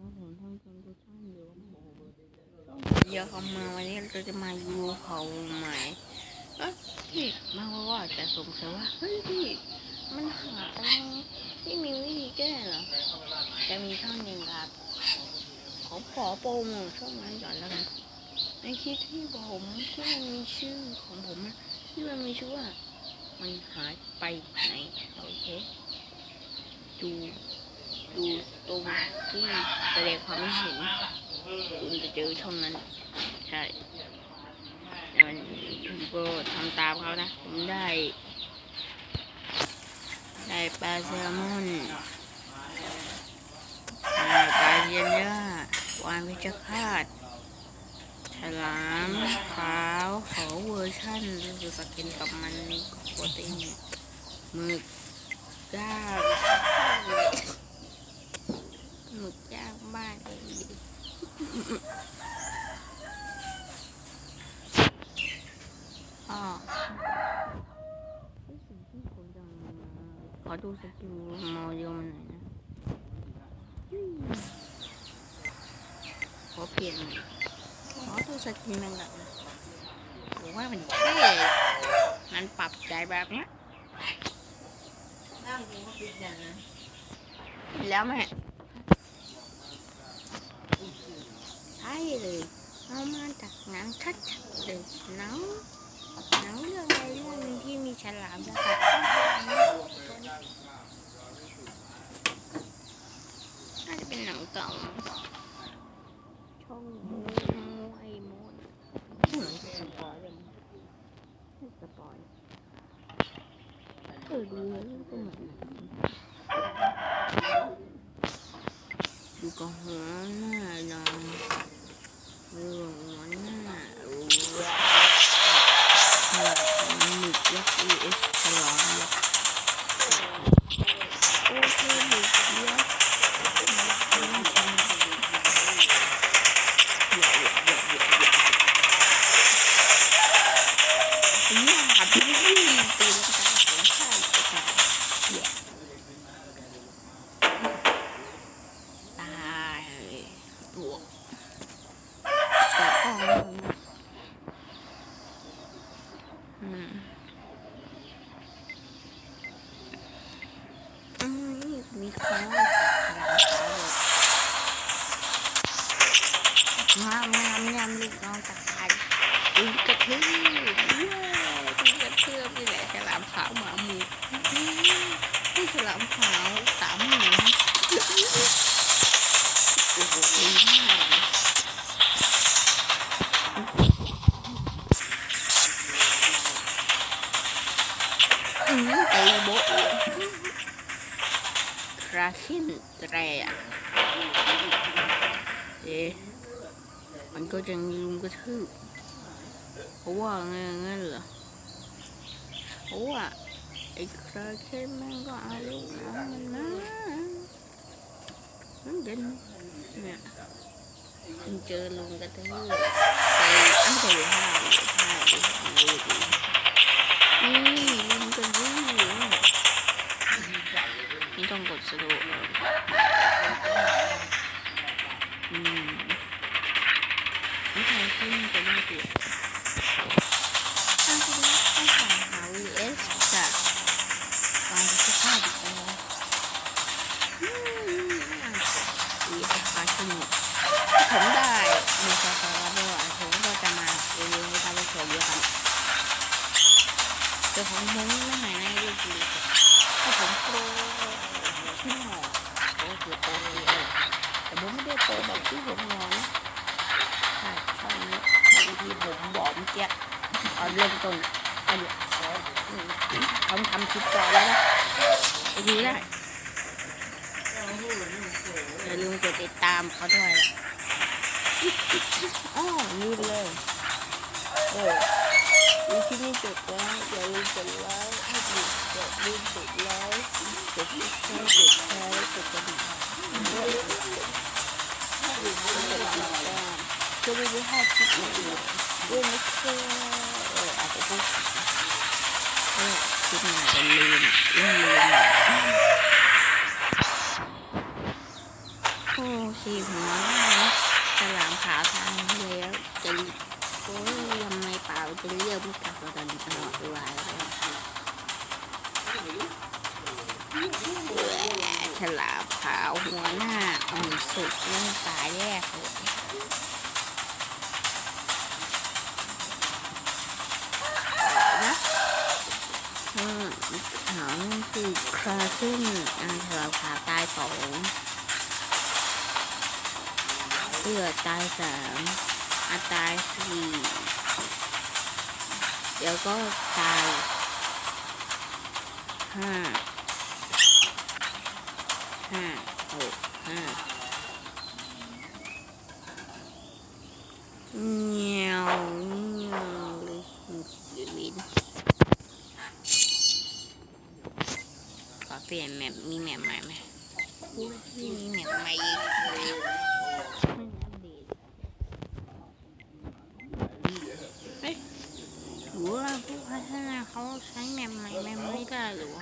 ครับผมท่านผู้ชมทุกท่านอยู่เดี๋ยวเขามาวันนี้เราจะมาดูเขาใหม่เอ้ยพี่มาว่าว่าจะสงสัยว่าเฮ้ยพี่มันหาอะไรพี่มีวิธีแก้เหรอจะมีช่องหนึ่งครับขอขอโปรโมทช่องนั้นก่อนแล้วกันในคลิปที่ผมที่มันมีชื่อของผมที่มันมีชื่อว่ามันหายไปไหนโอเคดูดู ตรงที่แสดงความไม่เห็นคุณจะเจอช่องนั้น ใช่แล้วมันผมก็ทำตามเขานะ ผมได้ ได้ปลาแซลมอนได้ปลาเยนย่าวานวิจคาตฉลามขาวขอเวอร์ชั่นคือสกินกับมันโปรตีนหมึกย่างหมึกย่างบ้านเองดิอ๋อสิ่งที่ผมจะมา ขอดูสกิลมอเยมันหน่อยนะอืมขอเปลี่ยนหน่อยขอดูสกิ ลมันก่อนนะผมว่ามันเท่มันปรับใจแบบเนี้ยนั่งดูเขาปิดอย่างนั้นแล้วแม่ใช่เลยเอามาจากหนังชัดๆเลยหนังหนังเรื่องอะไรเรื่องหนึงที่มีฉลามแล้วก็น่าจะเป็นหนังเก่าช่องมูมูไอโมนเหมือนจะสปอยเลยไม่สปอยเออดูแล้วก็เหมือน นี่มีคอหลังขางามงามงามลูกน้องตายดูกระทืบเย้ดูกระทืบนี่แหละฉลามขาวหมาหมูนี่ฉลามขาวสามหมูโอ้โหอืมตีโบะ เลยคราชินแตรเอ๊ะมันก็จะมีลุมกระทืบเพราะว่าไงงั้นเหรอเพราะว่าไอ้คราเคนมันก็เอาลูกน้องมันมานั่นเด่นเนี่ยคุณเจอลุงกระตือไปอ้าวไปอยู่ห้าอยู่ห้าอยู่ห้า นี่ต้องกดว์อืมนี่ใครขึ้นจะได้เปรียบตั้งที่นี้ต้องหาหา VS จากวางที่ข้าวดีกว่าอืมดีค่ะสนุกผมได้มีสาขาด้วยผมก็จะมาเรีวิวให้ท่านผู้ชมด้วยครับเจ้าของมุ้งไม่หายในลูกดีถ้าผมโปร ที่หอโอ้คือโปรเลยแต่ผมไม่ได้โปรแบบที่ผมรอนะใช่ช่องนี้บางทีผมบอกเมื่อกี้ตอนเริ่มต้นอันนี้เขาทำคลิปก่อแล้วนะดูได้อย่าลืมกดติดตามเขาด้วยล่ะอ้าวลืมเลยโอ้ ยที่นี่จบแล้วอย่าลืมกดไลค์ให้ดูอย่าลืมกดไลค์กดติดตามกดแชร์กดกระดิ่งอย่าลืมกดติดตามจะได้ไม่พลาดคลิปอื่นๆด้วยนะคะเอออาจจะพูดเออคลิปไหนจะลืมลืมลืมโอ้สีหัวนะฉลามขาวทางแล้วจะโอ้ยทำไม เปล่าจะเรียกมันกลับมาตอนตลอดเวลาฉลามขาวหัวหน้าอ่อนสุดเรื่องตายแยกเลยนะอืมขาวคือคราซึ่งอ่าฉลามขาวตายสองเลือตายสามอาตายสี่ เดี๋ยวก็ตายห้าห้าหกห้าเงี้ยวเงี้ยวเลยยืนลิ้นขอเปลี่ยนแมปมีแมปใหม่ไหมอุ๊ยมีแมปใหม่อีกไม่อัปเดต หรือ ว่าผู้พัฒนาเขาใช้แมมใหม่แมมไม่ได้หรือ